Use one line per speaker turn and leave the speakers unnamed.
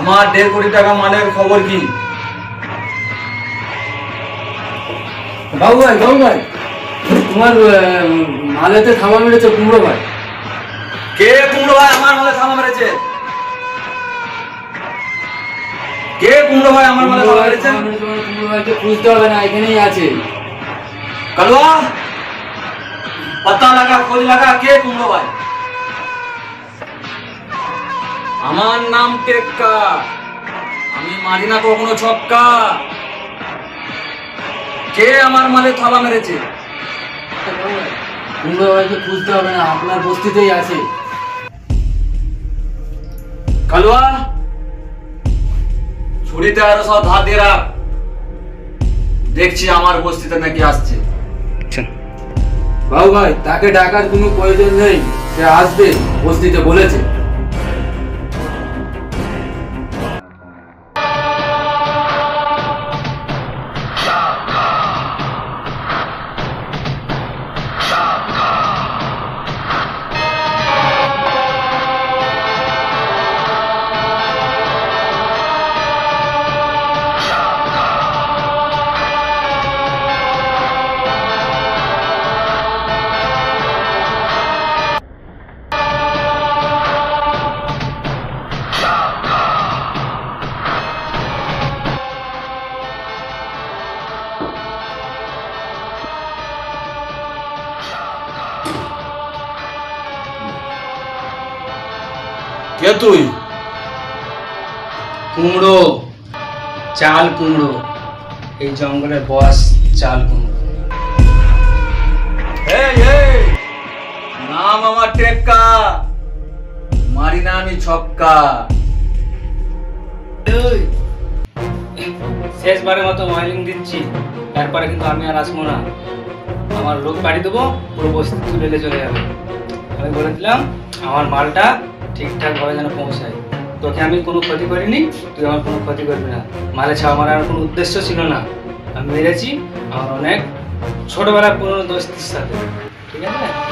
আমার দেড় কোটি টাকা মালের খবর কি?
বাবু ভাই বাবু ভাই তোমার মালেতে থামা মেরেছে কুমড়ো ভাই।
কে কুমড়ো ভাই? আমার মালে থামা মেরেছে। কে কুমড়ো ভাই? আমার মালে থামা মেরেছে।
কুমড়ো ভাইকে খুঁজতে হবে না এখানেই আছে।
কালুয়া পাতা লাগা খোঁজ লাগা কে কুমড়ো ভাই? আমার নাম টেক্কা আমি মারি না কখনো ছক্কা। কে আমার মালে থালা মেরেছে?
কুমড়ো ভাইকে খুঁজতে হবে না আপনার বস্তিতেই আছে।
কালুয়া ছুরিতে আরও সব ধার দিয়ে রাখ। দেখছি আমার বস্তিতে নাকি আসছে।
বাবু ভাই তাকে ডাকার কোনো প্রয়োজন নেই। সে আসবে বস্তিতে বলেছে।
কে তুই?
কুমড়ো। চাল কুমড়ো। এই জঙ্গলের বস চাল কুমড়ো।
নাম আমার টেক্কা। মারি না আমি ছক্কা
শেষবারের মতো ওয়াইলিং দিচ্ছি। তারপরে কিন্তু আমি আর আসব না। আমার লোক বাড়ি দেবো পুরো বস্তি তুলে চলে যাবে। আমি বলে দিলাম আমার মালটা ঠিকঠাকভাবে যেন পৌঁছায়। তোকে আমি কোনো ক্ষতি করিনি, তুই আমার কোনো ক্ষতি করবি না। মালে ছাওয়া মারার কোনো উদ্দেশ্য ছিল না। আমি মেরেছি আমার অনেক ছোটবেলার পুরনো দোস্তির সাথে। ঠিক আছে?